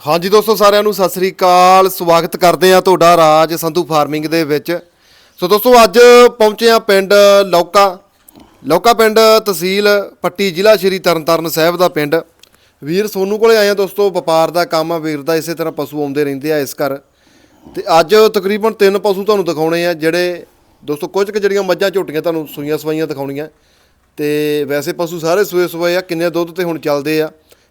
ਹਾਂਜੀ ਦੋਸਤੋ, ਸਾਰਿਆਂ ਨੂੰ ਸਤਿ ਸ੍ਰੀ ਅਕਾਲ। ਸਵਾਗਤ ਕਰਦੇ ਆ ਤੁਹਾਡਾ ਰਾਜ ਸੰਧੂ ਫਾਰਮਿੰਗ ਦੇ ਵਿੱਚ। ਸੋ ਦੋਸਤੋ, ਅੱਜ ਪਹੁੰਚੇ ਆ ਪਿੰਡ ਲੌਕਾ। ਲੌਕਾ ਪਿੰਡ ਤਹਿਸੀਲ ਪੱਟੀ ਜ਼ਿਲ੍ਹਾ ਸ਼੍ਰੀ ਤਰਨਤਾਰਨ ਸਾਹਿਬ ਦਾ ਪਿੰਡ। ਵੀਰ, ਸੋਨੂ ਕੋਲੇ ਆਏ ਆ ਦੋਸਤੋ, ਵਪਾਰ ਦਾ ਕੰਮ ਆ, ਵੀਰ ਦਾ ਇਸੇ ਤਰ੍ਹਾਂ ਪਸ਼ੂ ਆਉਂਦੇ ਰਹਿੰਦੇ ਆ ਇਸ ਘਰ। ਤੇ ਅੱਜ ਤਕਰੀਬਨ ਤਿੰਨ ਪਸ਼ੂ ਤੁਹਾਨੂੰ ਦਿਖਾਉਣੇ ਆ, ਜਿਹੜੇ ਦੋਸਤੋ, ਕੁਝ ਕੁ ਜਿਹੜੀਆਂ ਮੱਝਾਂ, ਝੋਟੀਆਂ ਤੁਹਾਨੂੰ ਸੂਈਆਂ ਸਵਾਈਆਂ ਦਿਖਾਉਣੀਆਂ। ਤੇ ਵੈਸੇ ਪਸ਼ੂ ਸਾਰੇ ਸੂਏ ਸੂਏ ਆ, ਕਿੰਨੇ ਦੁੱਧ ਤੇ ਹੁਣ ਚੱਲਦੇ ਆ,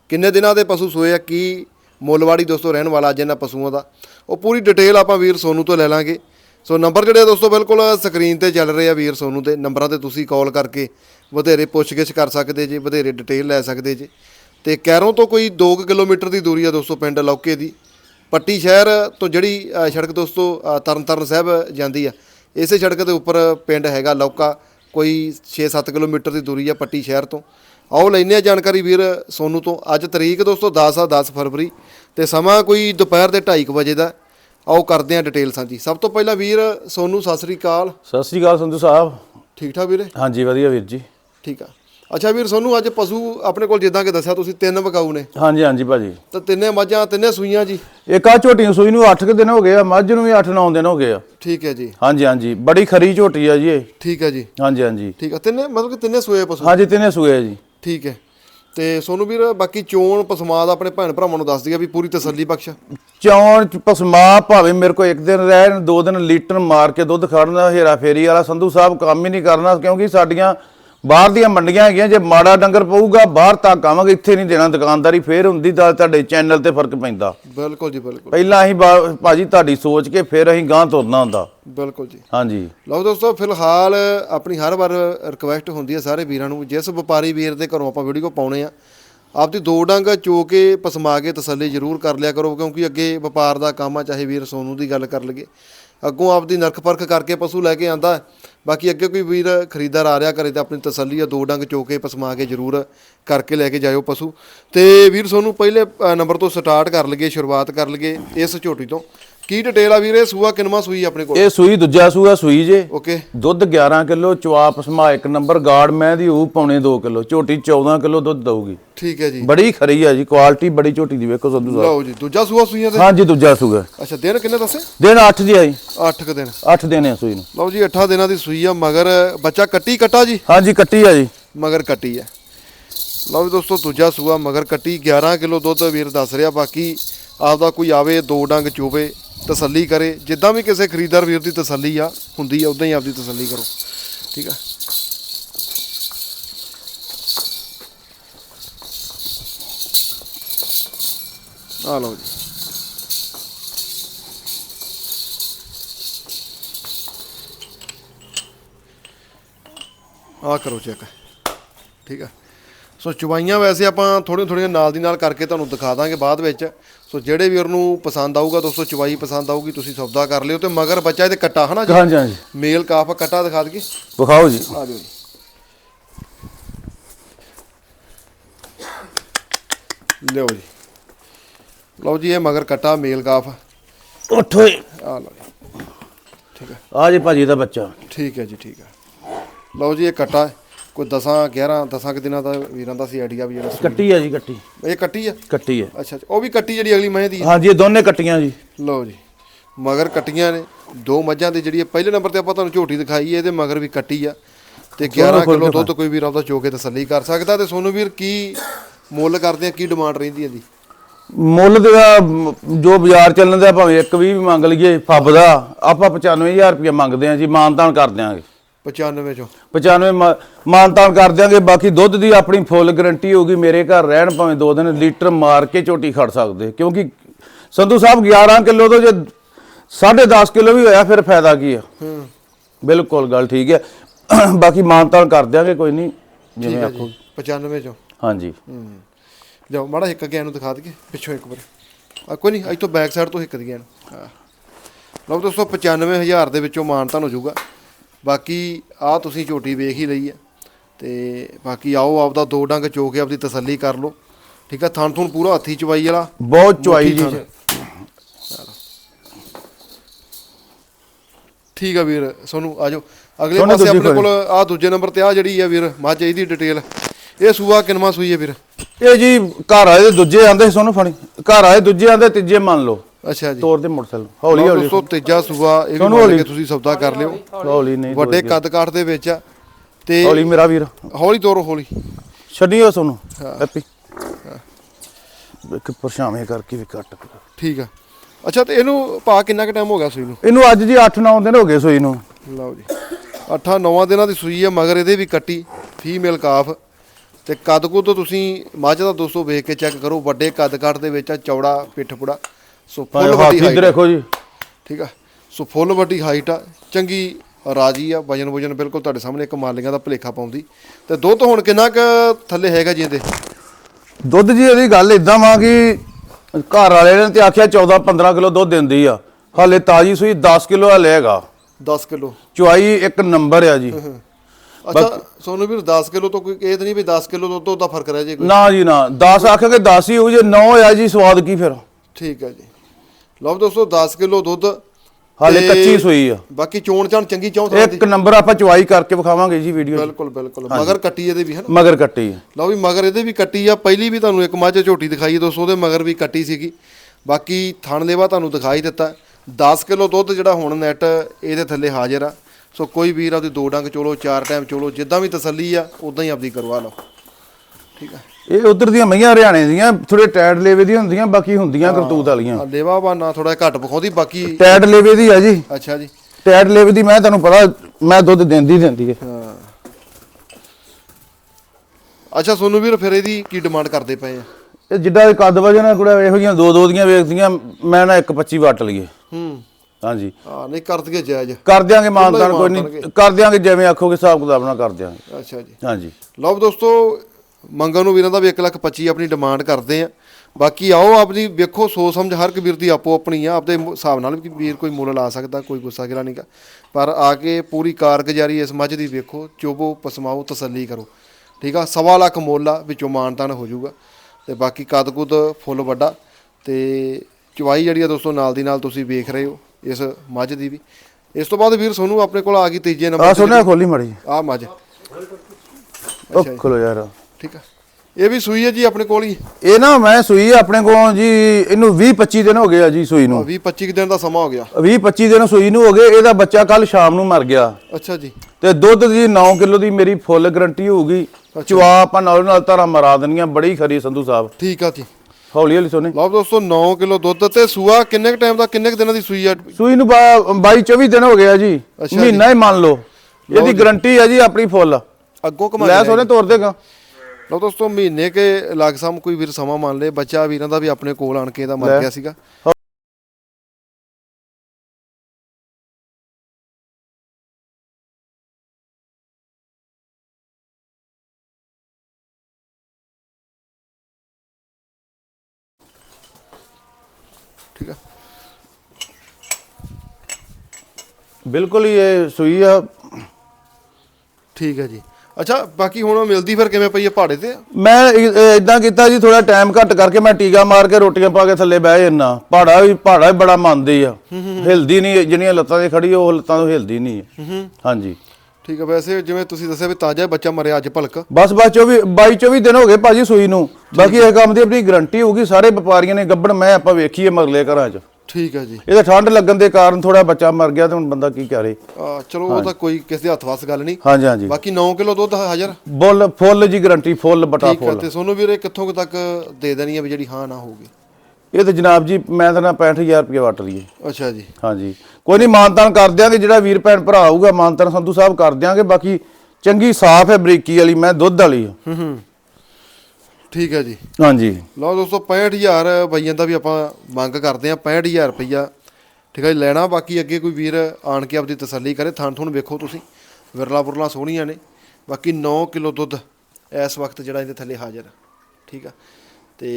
ਕਿੰਨੇ ਦਿਨਾਂ ਦੇ ਪਸ਼ੂ ਸੂਏ ਆ, ਕੀ ਮੋਲਵਾੜੀ ਦੋਸਤੋ ਰਹਿਣ ਵਾਲਾ ਅੱਜ ਪਸ਼ੂਆਂ ਦਾ। ਉਹ ਪੂਰੀ ਡਿਟੇਲ ਆਪਾਂ ਵੀਰ ਸੋਨੂ ਤੋਂ ਲੈ ਲਾਂਗੇ। ਸੋ ਨੰਬਰ ਜਿਹੜੇ ਆ ਦੋਸਤੋ ਬਿਲਕੁਲ ਸਕਰੀਨ ਤੇ ਚੱਲ ਰਹੇ ਆ ਵੀਰ ਸੋਨੂ ਦੇ। ਨੰਬਰਾਂ ਤੇ ਤੁਸੀਂ ਕਾਲ ਕਰਕੇ ਵਧੇਰੇ ਪੁੱਛਗਿੱਛ ਕਰ ਸਕਦੇ ਜੇ ਵਧੇਰੇ ਡਿਟੇਲ ਲੈ ਸਕਦੇ ਜੇ। ਤੇ ਕੈਰੋਂ ਤੋਂ ਕੋਈ 2 ਕਿਲੋਮੀਟਰ ਦੀ ਦੂਰੀ ਆ ਦੋਸਤੋ ਪਿੰਡ ਲੌਕੇ ਦੀ। ਪੱਟੀ ਸ਼ਹਿਰ ਤੋਂ ਜਿਹੜੀ ਸੜਕ ਦੋਸਤੋ ਅ, ਤਰਨਤਾਰਨ ਸਾਹਿਬ ਜਾਂਦੀ ਆ ਇਸੇ ਸੜਕ ਦੇ ਉੱਪਰ ਪਿੰਡ ਹੈਗਾ ਲੌਕਾ। ਕੋਈ 6-7 ਕਿਲੋਮੀਟਰ ਦੀ ਦੂਰੀ ਆ ਪੱਟੀ ਸ਼ਹਿਰ ਤੋਂ। ਆਓ ਲੈਨੇ ਆ ਜਾਣਕਾਰੀ ਵੀਰ ਸੋਨੂ ਤੋਂ। ਅੱਜ ਤਰੀਕ ਦੋਸਤੋ 10 ਆ 10 ਫਰਵਰੀ ਤੇ ਸਮਾਂ ਕੋਈ ਦੁਪਹਿਰ ਦੇ 2:30 ਵਜੇ ਦਾ। ਆਓ ਕਰਦੇ ਆ ਡਿਟੇਲ ਸਾਂਝੀ। ਸਭ ਤੋਂ ਪਹਿਲਾਂ ਵੀਰ ਸੋਨੂ ਸਤਿ ਸ੍ਰੀ ਅਕਾਲ। ਸਤਿ ਸ੍ਰੀ ਅਕਾਲ ਸੰਧੂ ਸਾਹਿਬ। ਠੀਕ ਠਾਕ ਵੀਰੇ? ਹਾਂਜੀ ਵਧੀਆ ਵੀਰ ਜੀ। ਠੀਕ ਆ। ਅੱਛਾ ਵੀਰ ਸੋਨੂ ਅੱਜ ਪਸ਼ੂ ਆਪਣੇ ਕੋਲ ਜਿੱਦਾਂ ਕਿ ਦੱਸਿਆ ਤੁਸੀਂ ਤਿੰਨ ਵਿਕਾਊ ਨੇ। ਹਾਂਜੀ ਹਾਂਜੀ ਭਾਜੀ। ਤਾਂ ਤਿੰਨੇ ਮੱਝਾਂ ਤਿੰਨੇ ਸੂਈਆਂ ਜੀ? ਇੱਕ ਆ ਝੋਟੀ ਸੂਈ ਨੂੰ 8 ਕੁ ਦਿਨ ਹੋ ਗਏ ਆ ਮੱਝ ਨੂੰ ਵੀ 8-9 ਦਿਨ ਹੋ ਗਏ ਆ। ਠੀਕ ਹੈ ਜੀ। ਹਾਂਜੀ ਹਾਂਜੀ ਬੜੀ ਖਰੀ ਝੋਟੀ ਆ ਜੀ ਇਹ। ਠੀਕ ਹੈ ਜੀ। ਹਾਂਜੀ ਹਾਂਜੀ। ਠੀਕ ਆ ਤਿੰਨੇ ਮਤਲਬ ਕਿ ਤਿੰਨੇ ਸੂਏ ਪਸ਼ੂ? ਹਾਂਜੀ ਤਿੰਨੇ ਸੂਏ ਆ ਜੀ। ਠੀਕ ਹੈ। ਤੇ ਸੋਨੂੰ ਵੀਰ, ਬਾਕੀ ਚੋਣ ਪਸਮਾਦ ਆਪਣੇ ਭੈਣ ਭਰਾਵਾਂ ਨੂੰ ਦੱਸ ਦਈਏ ਵੀ ਪੂਰੀ ਤਸੱਲੀ ਬਖਸ਼। ਚੌਣ ਚ ਪਸਮਾ ਭਾਵੇਂ ਮੇਰੇ ਕੋਲ ਇੱਕ ਦਿਨ ਰਹਿਣ, ਦੋ ਦਿਨ ਲੀਟਰ ਮਾਰ ਕੇ ਦੁੱਧ ਖੜਨਾ ਹੇਰਾ ਫੇਰੀ ਵਾਲਾ ਸੰਧੂ ਸਾਹਿਬ ਕੰਮ ਹੀ ਨਹੀਂ ਕਰਨਾ ਕਿਉਂਕਿ ਸਾਡੀਆਂ ਬਾਹਰ ਦੀਆਂ ਮੰਡੀਆਂ ਹੈਗੀਆਂ ਜੇ ਮਾੜਾ ਡੰਗਰ ਪਊਗਾ ਬਾਹਰ ਤੱਕ ਆਵਾਂਗੇ ਇੱਥੇ ਨਹੀਂ ਦੇਣਾ ਦੁਕਾਨਦਾਰੀ ਫੇਰ ਹੁੰਦੀ ਤਾਂ ਤੁਹਾਡੇ ਚੈਨਲ ਤੇ ਫ਼ਰਕ ਪੈਂਦਾ। ਬਿਲਕੁਲ ਜੀ ਬਿਲਕੁਲ। ਪਹਿਲਾਂ ਅਸੀਂ ਭਾਜੀ ਤੁਹਾਡੀ ਸੋਚ ਕੇ ਫਿਰ ਅਸੀਂ ਗਾਂ ਤੁਰਨਾ ਹੁੰਦਾ। ਬਿਲਕੁਲ ਜੀ। ਹਾਂਜੀ। ਲਓ ਦੋਸਤੋ ਫਿਲਹਾਲ ਆਪਣੀ ਹਰ ਵਾਰ ਰਿਕਵੈਸਟ ਹੁੰਦੀ ਹੈ ਸਾਰੇ ਵੀਰਾਂ ਨੂੰ ਜਿਸ ਵਪਾਰੀ ਵੀਰ ਦੇ ਘਰੋਂ ਆਪਾਂ ਵੀਡੀਓ ਪਾਉਣੇ ਆ ਆਪਦੀ ਦੋ ਡੰਗ ਚੋ ਕੇ ਪਸਮਾ ਕੇ ਤਸੱਲੀ ਜ਼ਰੂਰ ਕਰ ਲਿਆ ਕਰੋ ਕਿਉਂਕਿ ਅੱਗੇ ਵਪਾਰ ਦਾ ਕੰਮ ਆ ਚਾਹੇ ਵੀਰ ਸੋਨੂ ਦੀ ਗੱਲ ਕਰ ਲਈਏ। ਅੱਗੋਂ ਆਪਦੀ ਨਰਖ ਪਰਖ ਕਰਕੇ ਪਸ਼ੂ ਲੈ ਕੇ ਆਂਦਾ। ਬਾਕੀ ਅੱਗੇ ਕੋਈ ਵੀਰ ਖਰੀਦਦਾਰ ਆ ਰਿਹਾ ਘਰੇ ਤਾਂ ਆਪਣੀ ਤਸੱਲੀ ਆ, ਦੋ ਡੰਗ ਚੋ ਕੇ ਪਸਮਾ ਕੇ ਜ਼ਰੂਰ ਕਰਕੇ ਲੈ ਕੇ ਜਾਇਓ ਪਸ਼ੂ। ਤੇ ਵੀਰ ਸੋਨੂ ਪਹਿਲੇ ਨੰਬਰ ਤੋਂ ਸਟਾਰਟ ਕਰ ਲਈਏ, ਸ਼ੁਰੂਆਤ ਕਰ ਲਈਏ ਇਸ ਝੋਟੀ ਤੋਂ। ਕੀ ਡਿਟੇਲ ਆ ਵੀਰ? ਸੂਆ ਕਿਨਵਾ ਸੂਈ ਆਪਣੇ ਕੋਲ? ਇਹ ਸੂਈ ਦੂਜਾ ਸੂਆ ਸੂਈ ਜੇ। ਓਕੇ। ਦੁੱਧ 11 ਕਿਲੋ ਚਵਾਪ ਸਮਾ ਇੱਕ ਨੰਬਰ ਗਾਰਡ ਮੈਂ ਦੀ ਉਹ ਪੌਣੇ 2 ਕਿਲੋ। ਝੋਟੀ 14 ਕਿਲੋ ਦੁੱਧ ਦਊਗੀ। ਠੀਕ ਹੈ ਜੀ। ਬੜੀ ਖਰੀ ਆ ਜੀ ਕੁਆਲਿਟੀ ਬੜੀ ਝੋਟੀ ਦੀ ਵੇਖੋ ਸੰਧੂ ਸਾਹਿਬ। ਲਓ ਜੀ ਦੂਜਾ ਸੂਆ ਸੂਈਆਂ ਤੇ ਹਾਂਜੀ ਦੂਜਾ ਸੂਆ। ਅੱਛਾ ਦਿਨ ਕਿੰਨੇ ਦੱਸੇ? ਦਿਨ 8 ਜੀ ਆਈ 8 ਕ ਦਿਨ। 8 ਦਿਨ ਆ ਸੂਈ ਨੂੰ। ਲਓ ਜੀ 8 ਦਿਨਾਂ ਦੀ ਸੂਈ ਆ ਮਗਰ ਬੱਚਾ ਕੱਟੀ ਕੱਟਾ ਜੀ? ਹਾਂਜੀ ਕੱਟੀ ਆ ਜੀ। ਮਗਰ ਕੱਟੀ ਆ। ਲਓ ਵੀ ਦੋਸਤੋ ਦੂਜਾ ਸੂਆ ਮਗਰ ਕੱਟੀ 11 ਕਿਲੋ ਦੁੱਧ ਵੀਰ ਦੱਸ ਰਿਹਾ ਬਾਕੀ ਆਪਦਾ ਕੋਈ ਆਵੇ ਦੋ ਡੰਗ ਚੋਵੇ। ਤਸੱਲੀ ਕਰੇ। ਜਿੱਦਾਂ ਵੀ ਕਿਸੇ ਖਰੀਦਦਾਰ ਵੀਰ ਦੀ ਤਸੱਲੀ ਆ, ਹੁੰਦੀ ਆ, ਉਦਾਂ ਹੀ ਆਪਦੀ ਤਸੱਲੀ ਕਰੋ। ਠੀਕ ਆ? ਆ ਲਓ ਜੀ। ਆ ਕਰੋ ਚੈੱਕ। ਠੀਕ ਆ? ਸੋ ਚੁਵਾਈਆਂ ਵੈਸੇ ਆਪਾਂ ਥੋੜੀਆਂ ਥੋੜੀਆਂ ਨਾਲ ਦੀ ਨਾਲ ਕਰਕੇ ਤੁਹਾਨੂੰ ਦਿਖਾ ਦਾਂਗੇ ਬਾਅਦ ਵਿੱਚ। ਸੋ ਜਿਹੜੇ ਵੀਰ ਨੂੰ ਪਸੰਦ ਆਊਗਾ ਦੋਸਤੋ ਚੁਵਾਈ ਪਸੰਦ ਆਊਗੀ ਤੁਸੀਂ ਸੌਦਾ ਕਰ ਲਿਓ ਤੇ ਮਗਰ ਬੱਚਾ ਇਹਦੇ ਕੱਟਾ ਹਨਾ ਜੀ? ਹਾਂਜੀ ਹਾਂਜੀ। ਮੇਲ ਕਾਫ ਕੱਟਾ ਦਿਖਾ ਦਈਏ। ਵਿਖਾਓ ਜੀ। ਆ ਜਾਓ ਜੀ। ਲਿਓ ਜੀ। ਲਓ ਜੀ ਇਹ ਮਗਰ ਕੱਟਾ ਮੇਲ ਕਾਫ। ਉੱਠੋ ਜੀ। ਆ ਲਓ ਜੀ। ਠੀਕ ਹੈ। ਆ ਜੀ ਭਾਜੀ ਦਾ ਬੱਚਾ। ਠੀਕ ਹੈ ਜੀ ਠੀਕ ਹੈ। ਲਓ ਜੀ ਇਹ ਕੱਟਾ। ਹੈ। ਕੋਈ 10 11 10 ਕੁ ਦਿਨਾਂ ਦਾ ਵੀਰਾਂ ਦਾ ਸੀ ਆਈਡੀਆ ਵੀ ਜਿਹੜਾ ਸੀ। ਕੱਟੀ ਆ ਜੀ ਕੱਟੀ। ਇਹ ਕੱਟੀ ਆ? ਕੱਟੀ ਆ। ਅੱਛਾ ਅੱਛਾ, ਉਹ ਵੀ ਕੱਟੀ ਜਿਹੜੀ ਅਗਲੀ ਮਹੀਂ ਦੀ? ਆ। ਹਾਂਜੀ ਇਹ ਦੋਨੇ ਕੱਟੀਆਂ ਜੀ। ਲਓ ਜੀ। ਮਗਰ ਕੱਟੀਆਂ ਨੇ। ਦੋ ਮੱਝਾਂ ਦੀ ਜਿਹੜੀ ਇਹ ਪਹਿਲੇ ਨੰਬਰ ਤੇ ਆਪਾਂ ਤੁਹਾਨੂੰ ਝੋਟੀ ਦਿਖਾਈ ਹੈ ਇਹਦੇ ਮਗਰ ਵੀ ਕੱਟੀ ਆ। ਤੇ 11 ਕਿਲੋ ਦੁੱਧ ਕੋਈ ਵੀਰ ਆਪਦਾ ਚੋ ਕੇ ਤਸੱਲੀ ਕਰ ਸਕਦਾ ਤੇ ਸੋਨੂੰ ਵੀਰ ਕੀ ਮੁੱਲ ਕਰਦੇ ਆ ਕੀ ਡਿਮਾਂਡ ਰਹਿੰਦੀ ਹੈ ਦੀ ਮੁੱਲ ਦਾ ਜੋ ਬਾਜ਼ਾਰ ਚੱਲਣ ਦਾ ਭਾਵੇਂ ਇੱਕ ਵੀ ਮੰਗ ਲਈਏ ਫੱਬ ਦਾ ਆਪਾਂ 95000 ਰੁਪਏ ਮੰਗਦੇ ਆ ਜੀ ਮਾਨਤਾਨ ਕਰ ਦਿਆਂਗੇ। 95 ਚੋਂ। 95 ਮਾ- ਮਾਨਤਾਨ ਕਰ ਦਿਆਂਗੇ ਬਾਕੀ ਦੁੱਧ ਦੀ ਆਪਣੀ ਫੁੱਲ ਗਾਰੰਟੀ ਹੋਗੀ ਮੇਰੇ ਘਰ ਰਹਿਣ ਭਾਵੇਂ ਦੋ ਦਿਨ ਲੀਟਰ ਮਾਰ ਕੇ ਝੋਟੀ ਖੜ ਸਕਦੇ। ਕਿਉਂਕਿ ਸੰਧੂ ਸਾਹਿਬ 11 ਕਿਲੋ ਤੋਂ ਜੇ 10.5 ਕਿਲੋ ਵੀ ਹੋਇਆ ਫਿਰ ਫਾਇਦਾ ਕੀ ਆ? ਹੂੰ। ਬਿਲਕੁਲ ਗੱਲ ਠੀਕ ਹੈ। ਬਾਕੀ ਮਾਨਤਾਨ ਕਰ ਦਿਆਂਗੇ ਕੋਈ ਨਹੀਂ ਜਿਵੇਂ ਆਖੋ 95 ਚੋਂ। ਹਾਂਜੀ। ਹੂੰ। ਜਾਓ ਮਾੜਾ ਇੱਕ ਗਿਆ ਨੂੰ ਦਿਖਾ ਦਈਏ ਪਿੱਛੋਂ ਇੱਕ ਵਾਰ। ਕੋਈ ਨਹੀਂ ਅੱਜ ਤੋਂ ਬੈਕ ਸਾਈਡ ਤੋਂ ਇੱਕ ਨੂੰ ਹਾਂ। ਲਓ ਦੋਸਤੋ 95000 ਦੇ ਵਿੱਚੋਂ ਮਾਨਤਾਨ ਹੋ ਜਾਊਗਾ। ਬਾਕੀ ਆ ਤੁਸੀਂ ਝੋਟੀ ਵੇਖ ਹੀ ਲਈ ਆ ਤੇ ਬਾਕੀ ਆਓ ਆਪਦਾ ਦੋ ਡੰਗ ਚੋ ਕੇ ਆਪਦੀ ਤਸੱਲੀ ਕਰ ਲਓ। ਠੀਕ ਆ ਥਣ ਥਣ ਪੂਰਾ ਹੱਥੀ ਚਵਾਈ ਵਾਲਾ। ਬਹੁਤ ਚੁਆਈ ਜੀ। ਠੀਕ ਆ ਵੀਰ ਸੋਨੂੰ ਆਜੋ ਅਗਲੇ ਪਾਸੇ ਆਪਣੇ। ਕੋਲ ਆ ਦੂਜੇ ਨੰਬਰ ਤੇ ਆ ਜਿਹੜੀ ਆ ਵੀਰ ਮੱਝ ਇਹਦੀ ਡਿਟੇਲ ਇਹ ਸੂਆ ਕਿਨਵਾ ਸੂਈ ਹੈ ਵੀਰ? ਇਹ ਜੀ ਘਰ ਆਏ ਦੂਜੇ ਆਂਦੇ ਸੀ ਸੋਨੂੰ ਫਣੀ ਘਰ ਆਏ ਦੂਜੇ ਆਂਦੇ ਤੀਜੇ ਮੰਨ ਲਓ। ਅੱਛਾ ਜੀ। ਤੋਰ ਦੇ ਮੋਟਰਸਾਈਕਲ ਹੌਲੀ ਹੌਲੀ ਦੋਸਤੋ ਤੀਜਾ ਸੂਆ ਇਹ ਵੀ ਮੰਨ ਹੌਲੀ- ਕੇ ਤੁਸੀਂ ਸੌਦਾ ਕਰ ਲਿਓ। ਹੌਲੀ ਨਹੀਂ ਵੱਡੇ ਕੱਦ ਕਾਠ ਦੇ ਵਿੱਚ ਆ। ਤੇ ਹੌਲੀ ਮੇਰਾ ਵੀਰ। ਹੌਲੀ ਤੋਰੋ ਹੌਲੀ। ਛੱਡੀਓ ਸੋਨੂੰ। ਹੈਪੀ। ਇੱਕ ਪਰਛਾਵੇਂ ਕਰਕੇ ਵੀ ਕੱਟ ਠੀਕ ਆ। ਅੱਛਾ ਤੇ ਇਹਨੂੰ ਭਾ ਕਿੰਨਾ ਕੁ ਟਾਈਮ ਹੋ ਗਿਆ ਸੂਈ ਨੂੰ? ਇਹਨੂੰ ਅੱਜ ਜੀ 8-9 ਦਿਨ ਹੋ ਗਏ ਸੋਈ ਨੂੰ। ਲਓ ਜੀ। 8-9 ਦਿਨਾਂ ਦੀ ਸੂਈ ਆ ਮਗਰ ਇਹਦੇ ਵੀ ਕੱਟੀ ਫੀਮੇਲ ਕਾਫ ਤੇ ਕੱਦ ਕੁੱਦ ਤੁਸੀਂ ਮੱਝ ਦਾ ਦੋਸਤੋ ਵੇਖ ਕੇ ਚੈੱਕ ਕਰੋ ਵੱਡੇ ਕੱਦ ਕਾਠ ਦੇ ਵਿੱਚ ਆ ਚੌੜਾ ਪਿੱਠ ਪੁੜਾ। ਸੋ ਫੁੱਲ ਵੱਡੀ ਹਾਈਟ ਦੇਖੋ ਜੀ। ਠੀਕ ਆ। ਸੋ ਫੁੱਲ ਵੱਡੀ ਹਾਈਟ ਆ। ਚੰਗੀ ਰਾਜੀ ਆ ਵਜਨ ਵਜਨ ਬਿਲਕੁਲ ਤੁਹਾਡੇ ਸਾਹਮਣੇ ਇੱਕ ਮਾਲੀਆਂ ਦਾ ਭਲੇਖਾ ਪਾਉਂਦੀ। ਤੇ ਦੁੱਧ ਹੁਣ ਕਿੰਨਾ ਕੁ ਥੱਲੇ ਹੈਗਾ ਜੀ ਇਹਦੇ? ਦੁੱਧ ਜੀ ਇਹਦੀ ਗੱਲ ਇਦਾਂ ਵਾ ਕਿ ਘਰ ਵਾਲੇ ਨੇ ਤੇ ਆਖਿਆ 14-15 ਕਿਲੋ ਦੁੱਧ ਦਿੰਦੀ ਆ। ਹਾਲੇ ਤਾਜੀ ਸੂਈ 10 ਕਿਲੋ ਹਲੇ ਹੈਗਾ। 10 ਕਿਲੋ। ਚੁਆਈ ਇੱਕ ਨੰਬਰ ਆ ਜੀ। ਅੱਛਾ ਸੋਨੂੰ ਵੀਰ 10 ਕਿਲੋ ਤੋਂ ਕੋਈ ਇਹ ਤਾਂ ਨਹੀਂ ਵੀ 10 ਕਿਲੋ ਦੁੱਧ ਦਾ ਫ਼ਰਕ ਰਹਿ ਜੇ ਕੋਈ। ਨਾ ਜੀ ਨਾ 10 ਆਖੇ ਕਿ 10 ਹੀ ਹੋਊ ਜੇ 9 ਆ ਜੀ ਸਵਾਦ ਕੀ ਫਿਰ? ਠੀਕ ਹੈ ਜੀ। ਲਓ ਦੋਸਤੋ 10 ਕਿਲੋ ਦੁੱਧ ਹਾਲੇ ਤੇ ਕੱਚੀ ਸੂਈ ਆ। ਬਾਕੀ ਚੋਣ ਚਾਣ ਚੰਗੀ ਚੌਂ ਦੀ ਇੱਕ ਨੰਬਰ ਆਪਾਂ ਚੁਆਈ ਕਰਕੇ ਵਿਖਾਵਾਂਗੇ ਜੀ ਵੀਡੀਓ ਬਿਲਕੁਲ ਬਿਲਕੁਲ। ਮਗਰ ਕੱਟੀ ਇਹਦੇ ਵੀ ਹੈ ਨਾ? ਮਗਰ ਕੱਟੀ ਆ। ਲਓ ਵੀ ਮਗਰ ਇਹਦੇ ਵੀ ਕੱਟੀ ਆ। ਪਹਿਲੀ ਵੀ ਤੁਹਾਨੂੰ ਇੱਕ ਮੱਝ ਝੋਟੀ ਦਿਖਾਈ ਹੈ ਦੋਸਤੋ ਉਹਦੇ ਮਗਰ ਵੀ ਕੱਟੀ ਸੀਗੀ। ਬਾਕੀ ਥਣ ਲੇਵਾ ਤੁਹਾਨੂੰ ਦਿਖਾਈ ਦਿੱਤਾ। 10 ਕਿਲੋ ਦੁੱਧ ਜਿਹੜਾ ਹੁਣ ਨੈਟ ਇਹਦੇ ਥੱਲੇ ਹਾਜ਼ਰ ਆ। ਸੋ ਕੋਈ ਵੀਰ ਆਪਦੀ ਦੋ ਡੰਗ ਚੋਲੋ ਚਾਰ ਟਾਈਮ ਚੋਲੋ ਜਿੱਦਾਂ ਵੀ ਤਸੱਲੀ ਆ ਉਦਾਂ ਹੀ ਆਪਦੀ ਕਰਵਾ ਲਓ। ਠੀਕ ਆ? ਇਹ ਉਧਰ ਦੀਆਂ ਮਈਆਂ ਹਰਿਆਣੇ ਦੀਆਂ ਥੋੜੇ ਟੈਡ ਲੇਵੇ ਦੀਆਂ ਹੁੰਦੀਆਂ ਬਾਕੀ ਹੁੰਦੀਆਂ ਕਰਤੂਤ ਵਾਲੀਆਂ। ਲੇਵਾ ਬਾਨਾ ਥੋੜਾ ਘੱਟ ਵਿਖਾਉਂਦੀ ਬਾਕੀ ਟੈਡ ਲੇਵੇ ਦੀ ਆ ਜੀ। ਅੱਛਾ ਜੀ। ਟੈਡ ਲੇਵੇ ਦੀ ਮੈਂ ਤੁਹਾਨੂੰ ਪਤਾ ਮੈਂ ਦੁੱਧ ਦਿੰਦੀ ਦਿੰਦੀ ਹੈ ਹਾਂ। ਅੱਛਾ ਸੋਨੂੰ ਵੀਰ ਫਿਰ ਇਹਦੀ ਕੀ ਡਿਮਾਂਡ ਕਰਦੇ ਪਏ ਆ? ਇਹ ਜਿੱਡਾ ਕੱਦ ਵਜਨ ਹੈ ਕੁੜਾ ਇਹੋ ਜਿਹੀਆਂ ਦੋ ਦੋ ਦੀਆਂ ਵੇਚਦੀਆਂ ਮੈਂ ਨਾ ਇੱਕ 25 ਵੱਟ ਲਈਏ। ਹੂੰ। ਹਾਂਜੀ। ਆ ਨਹੀਂ ਕਰ ਦਈਏ ਜਾਇਜ਼। ਕਰ ਦਿਆਂਗੇ ਮਾਨਦਾਨ ਕੋਈ ਨਹੀਂ। ਕਰ ਦਿਆਂਗੇ ਜਿਵੇਂ ਆਖੋਗੇ ਹਿਸਾਬ ਕਿਤਾਬ ਨਾਲ ਕਰ ਦਿਆਂਗੇ। ਅੱਛਾ ਜੀ। ਹਾਂਜੀ। ਲਓ ਦੋਸਤੋ ਮੰਗਣ ਨੂੰ ਵੀਰਾਂ ਦਾ ਵੀ 1 ਲੱਖ 25 ਆਪਣੀ ਡਿਮਾਂਡ ਕਰਦੇ ਆ। ਬਾਕੀ ਆਓ ਆਪਣੀ ਵੇਖੋ ਸੋਚ ਸਮਝ ਹਰ ਇੱਕ ਵੀਰ ਦੀ ਆਪੋ ਆਪਣੀ ਆ। ਆਪਦੇ ਹਿਸਾਬ ਨਾਲ ਵੀ ਵੀਰ ਕੋਈ ਮੁੱਲ ਲਾ ਸਕਦਾ ਕੋਈ ਗੁੱਸਾ ਗਿਲਾ ਨਹੀਂਗਾ ਪਰ ਆ ਕੇ ਪੂਰੀ ਕਾਰਗੁਜ਼ਾਰੀ ਇਸ ਮੱਝ ਦੀ ਵੇਖੋ ਚੋਬੋ ਪਸਮਾਓ ਤਸੱਲੀ ਕਰੋ। ਠੀਕ ਆ ਸਵਾ ਲੱਖ ਮੁੱਲ ਆ ਵਿੱਚੋਂ ਮਾਨਤਾਨ ਹੋ ਜਾਊਗਾ। ਤੇ ਬਾਕੀ ਕਦ ਕੁਦ ਫੁੱਲ ਵੱਡਾ। ਤੇ ਚਵਾਈ ਜਿਹੜੀ ਆ ਦੋਸਤੋ ਨਾਲ ਦੀ ਨਾਲ ਤੁਸੀਂ ਵੇਖ ਰਹੇ ਹੋ ਇਸ ਮੱਝ ਦੀ ਵੀ। ਇਸ ਤੋਂ ਬਾਅਦ ਵੀਰ ਸੋਨੂੰ ਆਪਣੇ ਕੋਲ ਆ ਗਈ ਤੀਜੇ ਆ ਨੰਬਰ ਸੋਨਿਆ ਖੋਲੀ ਮੜੀ ਆ ਮੱਝ। ਉਹ ਖੋਲੋ ਯਾਰ। ਠੀਕ ਆ। ਇਹ ਵੀ ਸੂਈ ਹੈ ਜੀ ਆਪਣੇ ਕੋਲ ਹੀ? ਇਹ ਨਾ ਮੈਂ ਸੂਈ ਆਪਣੇ ਕੋਲ ਜੀ ਇਹਨੂੰ 20 25 ਦਿਨ ਹੋ ਗਏ ਆ ਜੀ ਸੂਈ ਨੂੰ। 20 25 ਦਿਨ ਦਾ ਸਮਾਂ ਹੋ ਗਿਆ। 20 25 ਦਿਨ ਸੂਈ ਨੂੰ ਹੋ ਗਏ ਇਹਦਾ ਬੱਚਾ ਕੱਲ ਸ਼ਾਮ ਨੂੰ ਮਰ ਗਿਆ। ਅੱਛਾ ਜੀ। ਤੇ ਦੁੱਧ ਦੀ 9 ਕਿਲੋ ਦੀ ਮੇਰੀ ਫੁੱਲ ਗਰੰਟੀ ਹੋਊਗੀ। ਚਵਾ ਆਪਾਂ ਨਾਲ ਨਾਲ ਧਾਰਾਂ ਮਰਾ ਦੇਣੀਆਂ ਬੜੀ ਖਰੀ ਸੰਧੂ ਸਾਹਿਬ। ਠੀਕ ਆ ਜੀ। ਹੌਲੀ ਹੌਲੀ ਸੋਨੇ। ਲਓ ਦੋਸਤੋ 9 ਕਿਲੋ ਦੁੱਧ ਤੇ ਸੂਆ ਕਿੰਨੇ ਕ ਟਾਈਮ ਦਾ ਕਿੰਨੇ ਕ ਦਿਨਾਂ ਦੀ ਸੂਈ ਆ? ਸੂਈ ਨੂੰ 22 24 ਦਿਨ ਹੋ ਗਏ ਆ ਜੀ। ਮਹੀਨਾ ਹੀ ਮੰਨ ਲਓ। ਇਹਦੀ ਗਰੰਟੀ ਆ ਜੀ ਆਪਣੀ ਫੁੱਲ। ਅੱਗੋਂ ਕਮਾ ਲੈ ਸੋਨੇ ਤੋਰ ਦੇਗਾ ਲਓ ਦੋਸਤੋ ਮਹੀਨੇ ਕੇ ਲਗਸਮ ਕੋਈ ਵੀਰ ਸਮਾਂ ਮੰਨ ਲੇ ਬੱਚਾ ਵੀਰਾਂ ਦਾ ਵੀ ਆਪਣੇ ਕੋਲ ਆਣ ਕੇ ਇਹਦਾ ਮਰ ਗਿਆ ਸੀਗਾ। ਠੀਕ ਆ। ਬਿਲਕੁਲ ਹੀ ਇਹ ਸੂਈ ਆ। ਠੀਕ ਹੈ ਜੀ। ਅੱਛਾ ਬਾਕੀ ਹੁਣ ਮਿਲਦੀ ਫਿਰ ਕਿਵੇਂ ਪਈ ਹੈ ਪਹਾੜੇ ਤੇ? ਮੈਂ ਇਦਾਂ ਕੀਤਾ ਜੀ ਥੋੜਾ ਟਾਈਮ ਘੱਟ ਕਰਕੇ ਮੈਂ ਟੀਕਾ ਮਾਰ ਕੇ ਰੋਟੀਆਂ ਪਾ ਕੇ ਥੱਲੇ ਬਹਿ ਜੰਨਾ ਪਹਾੜਾ ਵੀ ਪਹਾੜਾ ਵੀ ਬੜਾ ਮੰਨਦੀ ਆ। ਹਿਲਦੀ ਨਹੀਂ ਜਿਹੜੀਆਂ ਲੱਤਾਂ ਤੇ ਖੜੀ ਉਹ ਲੱਤਾਂ ਤੋਂ ਹਿਲਦੀ ਨਹੀਂ। ਹਾਂਜੀ। ਠੀਕ ਹੈ ਵੈਸੇ ਜਿਵੇਂ ਤੁਸੀਂ ਦੱਸਿਆ ਵੀ ਤਾਜ਼ਾ ਬੱਚਾ ਮਰਿਆ ਅੱਜ ਭਲਕ। ਬਸ ਬਸ 24 22 24 ਦਿਨ ਹੋ ਗਏ ਭਾਜੀ ਸੂਈ ਨੂੰ। ਬਾਕੀ ਇਹ ਕੰਮ ਦੀ ਆਪਣੀ ਗਰੰਟੀ ਹੋਊਗੀ ਸਾਰੇ ਵਪਾਰੀਆਂ ਨੇ ਗੱਬੜ ਮੈਂ ਆਪਾਂ ਵੇਖੀਏ ਮਰਲੇ ਘਰਾਂ 'ਚ। ਠੀਕ ਹੈ ਜੀ। ਇਹਦਾ ਠੰਡ ਲੱਗਣ ਦੇ ਕਾਰਨ ਥੋੜਾ ਬੱਚਾ ਮਰ ਗਿਆ ਤੇ ਹੁਣ ਬੰਦਾ ਕੀ ਕਰੇ? ਆ ਚਲੋ ਉਹ ਤਾਂ ਕੋਈ ਕਿਸੇ ਦੇ ਹੱਥ ਵਸ ਗੱਲ ਨਹੀਂ। ਹਾਂਜੀ ਹਾਂਜੀ। ਬਾਕੀ 9 ਕਿਲੋ ਦੁੱਧ ਹਾਜ਼ਰ। ਬੁੱਲ ਫੁੱਲ ਜੀ ਗਰੰਟੀ ਫੁੱਲ ਬਟਾ ਠੀਕ ਹੈ ਫੁੱਲ। ਤੇ ਸੋਨੂੰ ਵੀਰੇ ਕਿੱਥੋਂ ਕੁ ਤੱਕ ਦੇ ਦੇਣੀ ਹੈ ਵੀ ਜਿਹੜੀ ਹਾਂ ਨਾ ਹੋਊਗੀ ਇਹ ਤੇ ਜਨਾਬ ਜੀ ਮੈਂ ਤਾਂ ਨਾ 65000 ਰੁਪਏ ਵਟ ਲਈਏ। ਅੱਛਾ ਜੀ। ਹਾਂਜੀ। ਕੋਈ ਨਹੀਂ ਮਾਨਤਾਨ ਕਰ ਦਿਆਂਗੇ ਜਿਹੜਾ ਵੀਰ ਭੈਣ ਭਰਾ ਆਊਗਾ ਮਾਨਤਾਨ ਸੰਧੂ ਸਾਹਿਬ ਕਰ ਦਿਆਂਗੇ। ਬਾਕੀ ਚੰਗੀ ਸਾਫ਼ ਹੈ ਬਰੀਕੀ ਵਾਲੀ ਮੈਂ ਦੁੱਧ ਵਾਲੀ ਆ ਹੂੰ ਹੂੰ। ਠੀਕ ਹੈ ਜੀ। ਹਾਂਜੀ। ਲਓ ਦੋਸਤੋ 65000 ਬਈਆਂ ਦਾ ਵੀ ਆਪਾਂ ਮੰਗ ਕਰਦੇ ਆ 65000 ਰੁਪਈਆ। ਠੀਕ ਹੈ ਜੀ ਲੈਣਾ ਬਾਕੀ ਅੱਗੇ ਕੋਈ ਵੀਰ ਆਣ ਕੇ ਆਪਦੀ ਤਸੱਲੀ ਕਰੇ ਥਣ ਥੁਣ ਵੇਖੋ ਤੁਸੀਂ। ਵਿਰਲਾ ਬੁਰਲਾ ਸੋਹਣੀਆਂ ਨੇ। ਬਾਕੀ 9 ਕਿਲੋ ਦੁੱਧ ਇਸ ਵਕਤ ਜਿਹੜਾ ਇਹਦੇ ਥੱਲੇ ਹਾਜ਼ਰ। ਠੀਕ ਆ। ਤੇ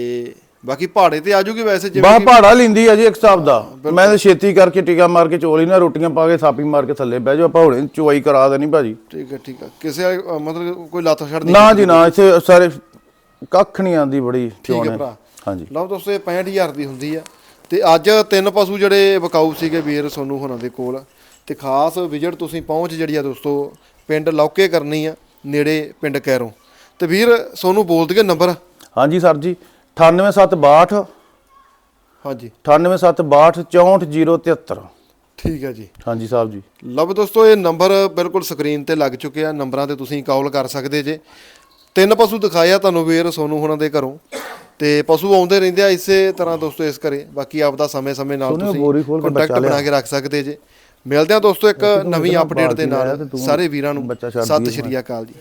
ਬਾਕੀ ਪਹਾੜੇ ਤੇ ਆ ਜੂਗੀ ਵੈਸੇ ਜਿਵੇਂ ਬਾਹ ਪਹਾੜਾ ਲਿੰਦੀ ਆ ਜੀ ਇੱਕ ਹਿਸਾਬ ਦਾ। ਮੈਂ ਤਾਂ ਛੇਤੀ ਕਰਕੇ ਟੀਕਾ ਮਾਰ ਕੇ ਚੋਲੀ ਨਾ ਰੋਟੀਆਂ ਪਾ ਕੇ ਥਾਪੀ ਮਾਰ ਕੇ ਥੱਲੇ ਬਹਿ ਜਾਓ ਆਪਾਂ ਹੁਣੇ ਚੁਆਈ ਕਰਾ ਦੇਣੀ ਭਾਜੀ। ਠੀਕ ਹੈ ਠੀਕ ਹੈ। ਕਿਸੇ ਮਤਲਬ ਕੋਈ ਲੱਤ ਛੱਡਦੀ ਨਾ ਜੀ ਨਾ ਇੱਥੇ ਸਾਰੇ ਕੱਖ ਨਹੀਂ ਆਂਦੀ ਬੜੀ ਠੀਕ ਹੈ ਭਰਾ। ਹਾਂਜੀ। ਲਓ ਦੋਸਤੋ ਇਹ 65000 ਦੀ ਹੁੰਦੀ ਆ। ਤੇ ਅੱਜ ਤਿੰਨ ਪਸ਼ੂ ਜਿਹੜੇ ਵਿਕਾਊ ਸੀਗੇ ਵੀਰ ਸੋਨੂੰ ਹੋਣਾ ਦੇ ਕੋਲ। ਤੇ ਖਾਸ ਵਿਜਿਟ ਤੁਸੀਂ ਪਹੁੰਚ ਜਿਹੜੀ ਆ ਦੋਸਤੋ ਪਿੰਡ ਲੌਕੇ ਕਰਨੀ ਆ ਨੇੜੇ ਪਿੰਡ ਕੈਰੋਂ। ਤੇ ਵੀਰ ਸੋਨੂੰ ਬੋਲ ਦਈਏ ਨੰਬਰ? ਹਾਂਜੀ ਸਰ ਜੀ 98762 ਹਾਂਜੀ। 9872644073 ਠੀਕ ਹੈ ਜੀ। ਹਾਂਜੀ ਸਾਹਿਬ ਜੀ। ਲਓ ਦੋਸਤੋ ਇਹ ਨੰਬਰ ਬਿਲਕੁਲ ਸਕਰੀਨ ਤੇ ਲੱਗ ਚੁੱਕੇ ਆ ਨੰਬਰਾਂ ਤੇ ਤੁਸੀਂ ਕਾਲ ਕਰ ਸਕਦੇ ਜੇ। ਤਿੰਨ ਪਸ਼ੂ ਦਿਖਾਇਆ ਤੁਹਾਨੂੰ ਵੀਰ ਸੋਨੂ ਹੁਣਾਂ ਦੇ ਘਰੋਂ। ਤੇ ਪਸ਼ੂ ਆਉਂਦੇ ਰਹਿੰਦੇ ਆ ਇਸੇ ਤਰ੍ਹਾਂ ਦੋਸਤੋ ਇਸ ਘਰੇ। ਬਾਕੀ ਆਪ ਦਾ ਸਮੇਂ-ਸਮੇਂ ਨਾਲ ਤੁਸੀਂ ਕੰਟੈਕਟ। ਬਣਾ ਕੇ ਰੱਖ ਸਕਦੇ ਜੇ। ਮਿਲਦੇ ਆ ਦੋਸਤੋ ਇੱਕ ਨਵੀਂ ਅਪਡੇਟ ਦੇ ਨਾਲ। ਸਾਰੇ ਵੀਰਾਂ ਨੂੰ। ਸਤਿ ਸ਼੍ਰੀ ਅਕਾਲ ਜੀ।